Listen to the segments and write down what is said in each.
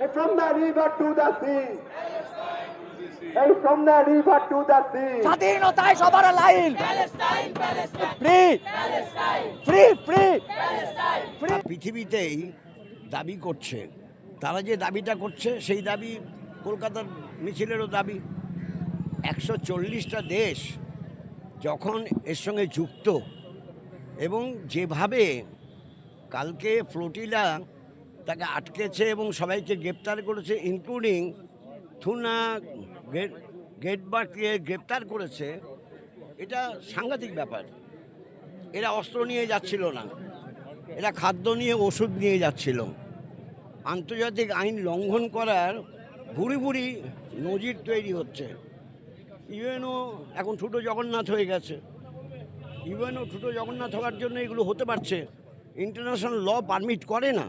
And from the river to the sea. And from the river to the sea. স্বাধীনতায় সবার line. Free free free পৃথিবীতেই দাবি করছে। তারা যে দাবিটা করছে সেই দাবি কলকাতার মিছিলেরও দাবি। একশো চল্লিশটা দেশ যখন এর সঙ্গে যুক্ত এবং যেভাবে কালকে ফ্লোটিলা তাকে আটকেছে এবং সবাইকে গ্রেপ্তার করেছে ইনক্লুডিং থুনা, গেট গেটবার্গকে গ্রেপ্তার করেছে। এটা সাংঘাতিক ব্যাপার। এরা অস্ত্র নিয়ে যাচ্ছিল না। এরা খাদ্য নিয়ে, ওষুধ নিয়ে যাচ্ছিল। আন্তর্জাতিক আইন লঙ্ঘন করার ভুরি ভুরি নজির তৈরি হচ্ছে। ইউএনও এখন ছোটো জগন্নাথ হয়ে গেছে। ইউএনও ছোটো জগন্নাথ হওয়ার জন্য এগুলো হতে পারছে। ইন্টারন্যাশনাল ল পারমিট করে না।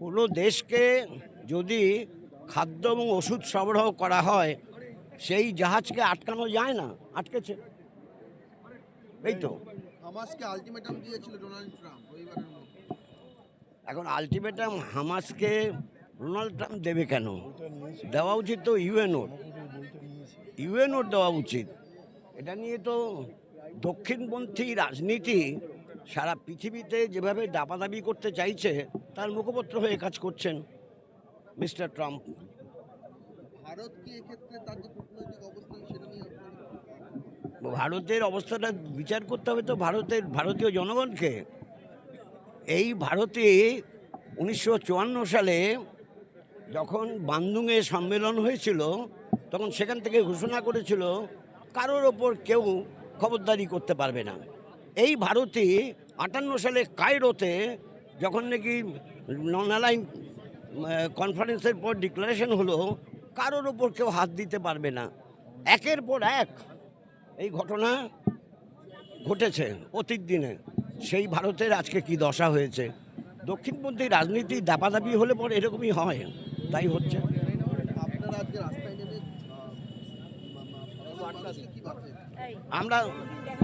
কোনো দেশকে যদি খাদ্য এবং ওষুধ সরবরাহ করা হয় সেই জাহাজকে আটকানো যায় না আটকেছে। এই তো। হামাসকে আলটিমেটাম দিয়েছিল ডোনাল্ড ট্রাম্প এখন আলটিমেটাম হামাসকে ডোনাল্ড ট্রাম্প দেবে কেন? দেওয়া উচিত তো ইউএনওর ইউএনওর দেওয়া উচিত। এটা নিয়ে তো দক্ষিণপন্থী রাজনীতি সারা পৃথিবীতে যেভাবে দাবাদাবি করতে চাইছে তার মুখপত্র হয়ে কাজ করছেন মিস্টার ট্রাম্প। ভারত কি এক্ষেত্রে তার যে কূটনৈতিক অবস্থান সেটা নিয়ে ভারতের অবস্থাটা বিচার করতে হবে তো ভারতের ভারতীয় জনগণকে। এই ভারতে উনিশশো চুয়ান্ন সালে যখন বান্দুঙে সম্মেলন হয়েছিল তখন সেখান থেকে ঘোষণা করেছিল কারোর ওপর কেউ খবরদারি করতে পারবে না। এই ভারতে আটান্ন সালে কায়রোতে যখন নাকি নন অ্যালাইন কনফারেন্সের পর ডিক্লারেশন হলো কারোর ওপর কেউ হাত দিতে পারবে না একের পর এক এই ঘটনা ঘটেছে অতীত দিনে সেই ভারতের আজকে কি দশা হয়েছে দক্ষিণপন্থী রাজনীতি দাপাদাপি হলে পরে এরকমই হয় তাই হচ্ছে আমরা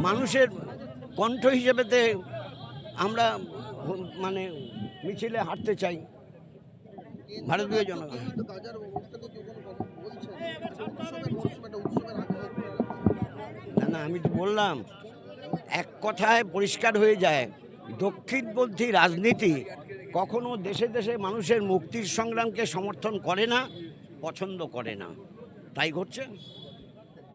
মানুষের কণ্ঠ হিসেবেতে আমরা মানে মিছিলে হাঁটতে চাই, ভারতীয় জনগণ। না না, আমি তো বললাম, এক কথায় পরিষ্কার হয়ে যায়, দক্ষিণপন্থী রাজনীতি কখনো দেশে দেশে মানুষের মুক্তির সংগ্রামকে সমর্থন করে না, পছন্দ করে না তাই ঘটছে